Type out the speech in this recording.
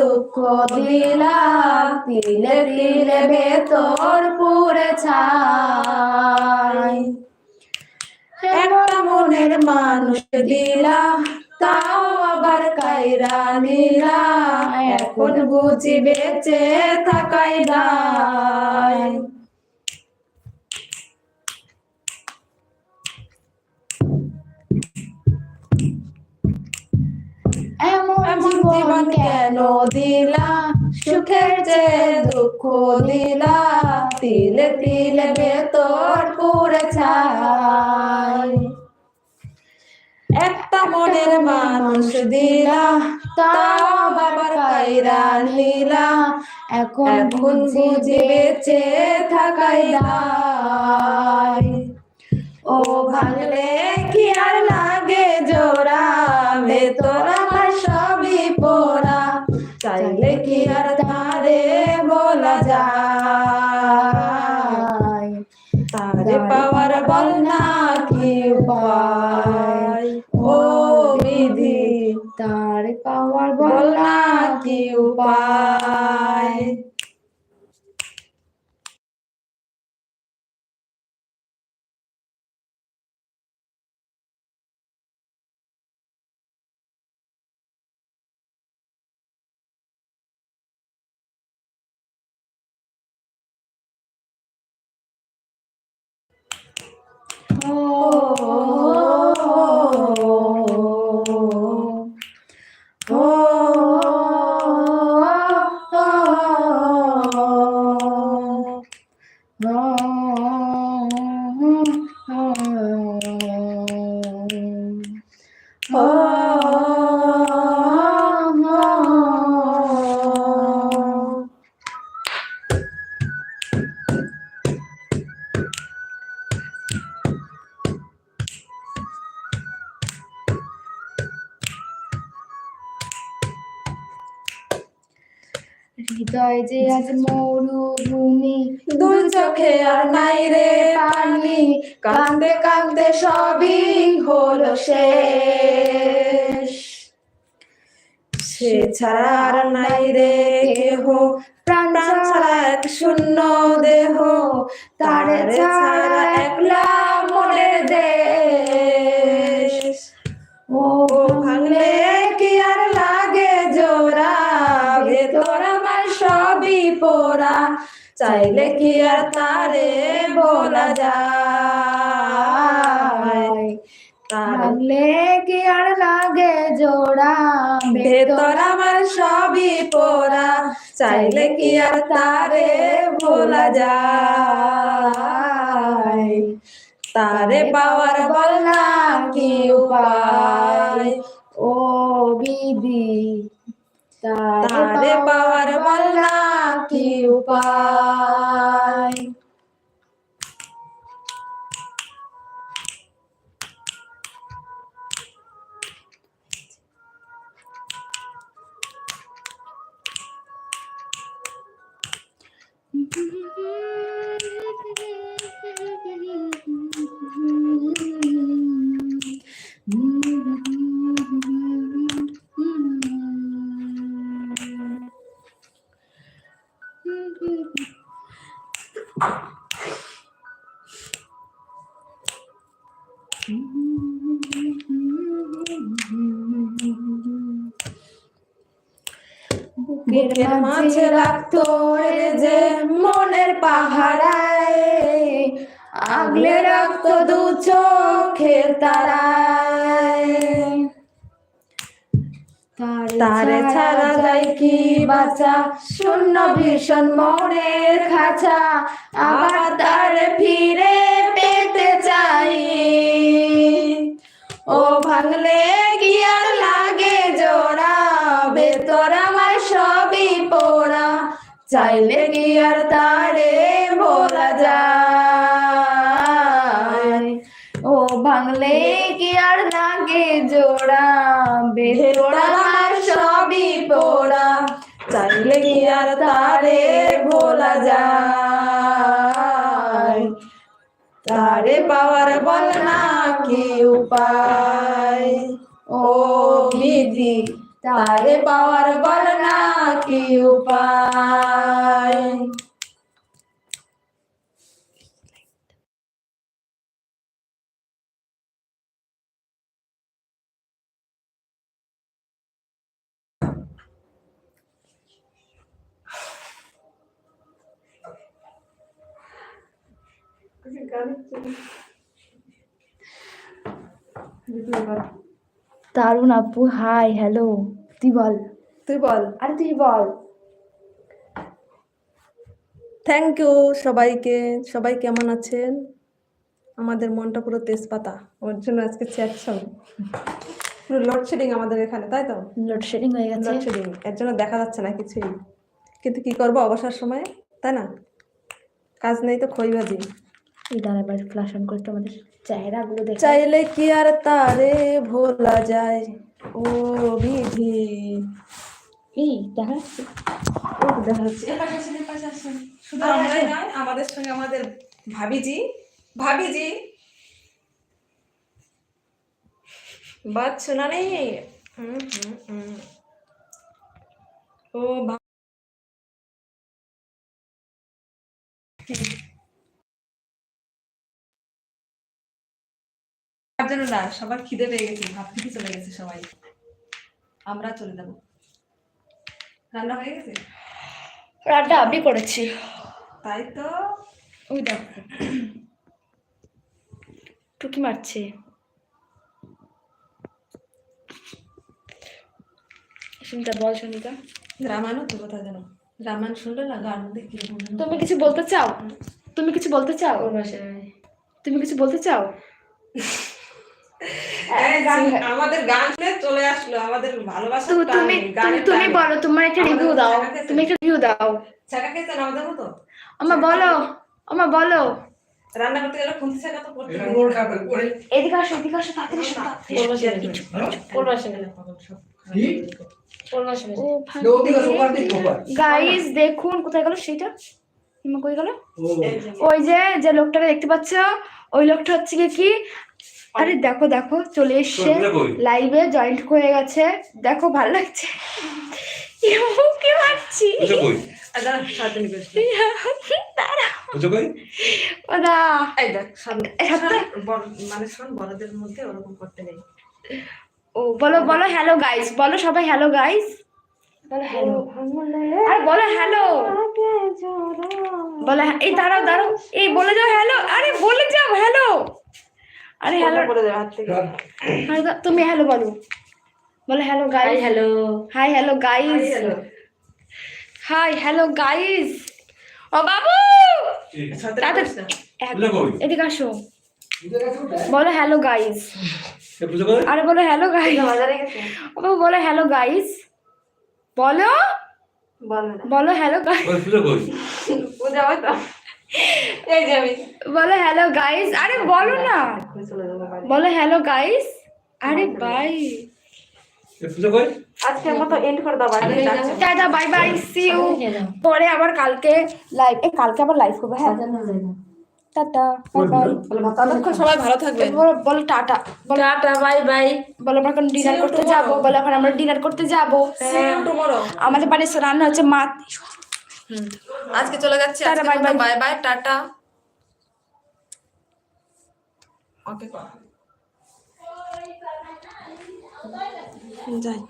দুঃখ দিলাম তিলে তিলে ভেতর পুরে ছাই। একটা মনের মানুষ দিলা, তাও আবার কাইরা নিলা, এখন বুঝি বেঁচে থাকাই দায়। এমন জীবন কেন দিলা? সুখের যে দুঃখ দিলা? তিলে তিলে ভেতর পুরে ছাই। একটা মনের মানুষ দিলা তাও বাবার কাইরা নিলা। এখন বুঝি বেঁচে থাকাই দায় ও ভাঙলে কি আর লাগে জোড়া ভেতর? যায় তারে পাওয়ার বল না কি উপায় ও বিধি তারে পাওয়ার বল না কি উপায় হৃদয় যে আজ মরুভূমি দুই চোখে আর নাই রে পানি কান্দে কান্দে সবই হলো শেষ। সে ছাড়া আর নাই রে কেহ প্রাণ ছাড়া এক শূন্য দেহ তারে চাইলে কি আর তারে বলা যায়? ভাঙলে কি আর লাগে জোড়া? ভেতর আমার সবই পোড়া। চাইলে কি আর তারে বলা যায়? তারে পাওয়ার বল না কি উপায়? ও বিধি। তারে পাওয়ার বল না কি বুকের মাঝে রাখতো যে মনের পাহারায়। আগলে রাখতো দু চোখের তারায়। তারে ছাড়া যায় কি বাঁচা? শূন্য ভীষণ মনের খাঁচা। আবার তারে ফিরে পেতে চাই। ও ভাঙলে কি আর লাগে জোড়া? সবই পোড়া চাইলে কি আর তারে বলা যায়? ও ভাঙলে কি আর লাগে জোড়া? আমার সবই পোড়া, চাইলে কি আর তারে বলা যায়? তারে পাওয়ার বল না কি উপায় ও বিধি তারে পাওয়ার বল না কি উপায় দারুণ আপু হাই হ্যালো তুই বল। তুই বল। আরে তুই বল। থ্যাংক ইউ সবাইকে। সবাই কেমন আছেন? আমাদের মনটা পুরো তেজপাতা। ওর জন্য আজকে চ্যাট সব পুরো লোডশেডিং আমাদের এখানে তাই তো? লোডশেডিং হয়ে গেছে। লোডশেডিং এর জন্য দেখা যাচ্ছে না কিছুই। কিন্তু কি করব অবসর সময়ে? তাই না? কাজ নেই তো খই ভাজি। এই দাঁড়া এবার ফ্লাশ অন করতে আমাদের চেহারাগুলো দেখ চাইলে কি আর তারে ভোলা যায়? ও বিধি। এই দেখা যাচ্ছে। ও দেখা যাচ্ছে। এপাশে আসেন, এপাশে আসেন। শুধু আমরাই নয় আমাদের সঙ্গে আমাদের ভাবিজি। ভাবিজি। বাত শোনা নেই? হুম, হুম, হুম। ও জন্য না সবার খিদে পেয়ে গেছে ভাত খেতে চলে গেছে সবাই। আমরা চলে যাব। রান্না হয়ে গেছে? রান্না আমি করেছি। তাই তো। ওই দেখো। টুকি মারছে? সুনিতা বল সুনিতা রামায়ণ তো কোথায় যেন। রামায়ণ শুনলে না গান মধ্যে কি তুমি কিছু বলতে চাও? তুমি কিছু বলতে চাও? ওর তুমি কিছু বলতে চাও? আমাদের গান শুনে চলে আসলো আমাদের ভালোবাসা তুমি তুমি বলো তোমার একটা রিভিউ দাও তুমি একটা রিভিউ দাও। চাকা খেয়েছেন আমাদের মতো? আমা বলো আমা বলো। রান্না করতে গেলে খুন্তি চাকা তো করতে হবে। গোল খাবে করে এদিকে আসো এদিকে আসো তাড়াতাড়ি সোফার গাইস দেখুন কোথায় গেল সেটা? হিমা কই গেল? ওই যে যে লোকটাকে দেখতে পাচ্ছ ওই লোকটা হচ্ছে কি কি? আরে দেখো দেখো চলে এসছে। লাইভে জয়েন্ট হয়ে গেছে। দেখো ভালো লাগছে। কি বড়- মানে শোন, বড়দের মধ্যে ওরকম করতে নেই। ও বলো বলো হ্যালো গাইস বলো সবাই হ্যালো গাইস বলো হ্যালো আরে বলো হ্যালো বলো এই দাঁড়াও দাঁড়াও। এই বলে যাও হ্যালো আরে হ্যালো আরে হ্যালো করে দেবে হাত থেকে আরে দা- তুমি হ্যালো বলো। বলো hello guys hello hi hello guys hello. Hi hello guys ও বাবু! এদিকে আসো? বলো হ্যালো গাইস করে আরে বলো হ্যালো গাইস ও বাবু বলো হ্যালো গাইস বলো। বলো। বলো হ্যালো গাইস বলো হ্যালো গাইস আরে বলো না। বলো হ্যালো গাইস আরে বাই এ পুজো কই? আজকের মতো এন্ড করে দাও টাটা বাই বাই সি ইউ পরে আবার কালকে লাইভ এ কালকে আবার লাইভ করব হ্যাঁ। টাটা বাই বাই ততক্ষণ সবাই ভালো থাকবে। বলো টাটা। বলো টাটা বাই বাই বলো আমরা এখন ডিনার করতে যাব। বলো এখন আমরা ডিনার করতে যাব। সি আমাদের বাড়ির রান্না হচ্ছে মাছ আজকে চলে যাচ্ছি টাটা, আজকে bye bye. বাই বাই টাটা। ওকে যাই।